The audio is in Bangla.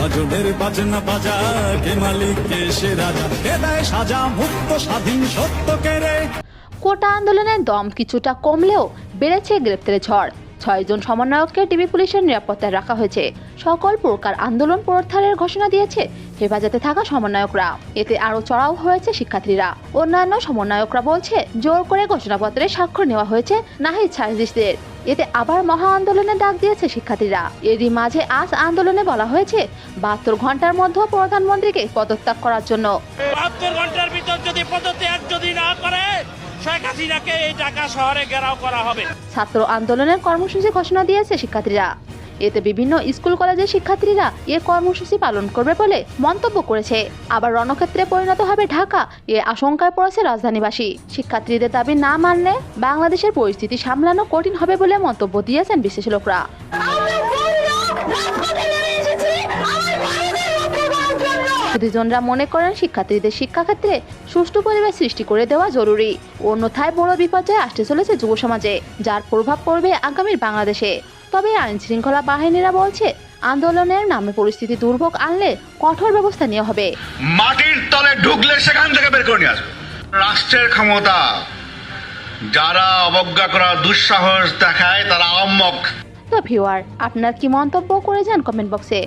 ভজনের বাজনা বাজা, কে মালিক, কে সে রাজা, কে দেয় সাজা মুক্ত স্বাধীন সত্য কে রে। কোটা আন্দোলনের দম কিছুটা কমলেও বেড়েছে গ্রেপ্তারের ঝড়। ছয়জন সমন্বয়ককে টিভি পুলিশের নিরাপত্তায় রাখা হয়েছে। সকল প্রকার আন্দোলন প্রত্যাহারের ঘোষণা দিয়েছে হেফাজতে থাকা সমন্বয়করা। এতে আরও চড়াও হয়েছে শিক্ষার্থীরা। অন্যান্য সমন্বয়করা বলছে, জোর করে ঘোষণাপত্রে স্বাক্ষর নেওয়া হয়েছে নাহিদ সাইজিসদের এতে আবার মহা আন্দোলনের ডাক দিয়েছে শিক্ষার্থীরা। এরই মাঝে আজ আন্দোলনে বলা হয়েছে বাহাত্তর ঘণ্টার মধ্যে প্রধানমন্ত্রীকে পদত্যাগ করার জন্য। বাহাত্তর ঘণ্টার ভিতর যদি পদত্যাগ যদি না করে শেখ হাসিনাকে এই ঢাকা শহরে ঘেরাও করা হবে। ছাত্র আন্দোলনের কর্মসূচি ঘোষণা দিয়েছে শিক্ষার্থীরা। এতে বিভিন্ন স্কুল কলেজের শিক্ষার্থীরা এ কর্মসূচি পালন করবে বলে মন্তব্য করেছে। আবার রণক্ষেত্রে পরিণত হবে ঢাকা এ আশঙ্কায় পড়েছে রাজধানীবাসী। শিক্ষার্থীদের দাবি না মানলে বাংলাদেশের পরিস্থিতি সামলানো কঠিন হবে বলে মন্তব্য দিয়েছেন বিশ্লেষকরা। সুধীজনরা মনে করেন শিক্ষার্থীদের শিক্ষাক্ষেত্রে সুষ্ঠু পরিবেশ সৃষ্টি করে দেওয়া জরুরি। অন্যথায় বড় বিপর্যয় আসতে চলেছে যুব সমাজে যার প্রভাব পড়বে আগামীর বাংলাদেশে। তবে আইন শৃঙ্খলা বাহিনীরা বলছে আন্দোলনের নামে পরিস্থিতি দুর্ভোগ আনলে কঠোর ব্যবস্থা নেওয়া হবে। মাটির তলে ঢুকলে সেখান থেকে বের করে নিয়ে আসবে। রাষ্ট্রের ক্ষমতা যারা অবজ্ঞা করা দুঃসাহস দেখায় তারা অম্মক তো ভিউয়ার আপনার কি মন্তব্য করে যান কমেন্ট বক্সে